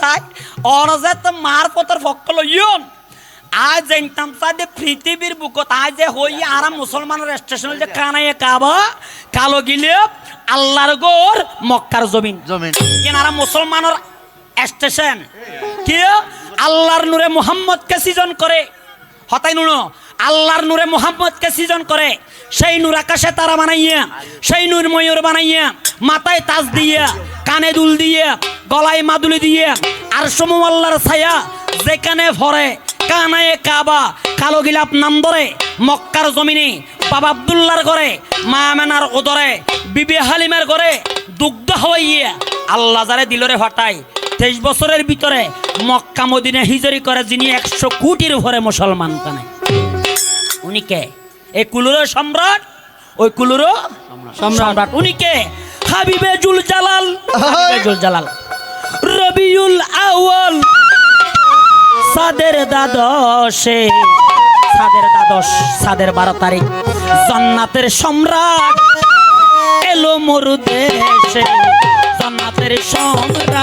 চাই অরজে তো মার পতর ফক্কল ইয়ন। আজ জানতাম সাদে পৃথিবীর বুকত আজ যে হই আর মুসলমানের স্টেশন যে কানায় কাবা কালো গিলে আল্লাহর গোর মক্কার জমিন। জমিন। কেনারা মুসলমানের স্টেশন। কি আল্লাহর নূরে মুহাম্মদকে সৃজন করে। হতাই নুনো আল্লাহর নূরে মুহাম্মদকে সৃজন করে। সেই নূর আকাশে তারা বানাইয়া সেই নূর ময়ূর বানাইয়া মাথায় তাজ দিয়ে কানে দুল দিয়ে গলায় মাদুলি দিয়ে আর সমু আল্লাহর ছায়া যেখানে ভরে কানায় কাবা কালো গিলাপ নাম ধরে মক্কার জমিনে বাবা আবদুল্লার ঘরে মা মেনার ওদরে বিবি হালিমের ঘরে দুগ্ধ হইয়ে আল্লাহ যারে দিলরে হটাই তেইশ বছরের ভিতরে মক্কা মদিনে হিজরি করে যিনি একশো কোটির ভরে মুসলমান কানে। উনি কে? এই কুলুরো সম্রাট? ওই কুলুরো সম্রাট। উনি কে? হাবিবে জুল জালাল হাবিবে জুল জালাল রবিউল আউল সাদের দ্বাদশে সাদের দাদশ সাদের বারো তারিখ। জান্নাতের সম্রাট এলো মরু দেশে জান্নাতের সম্রাট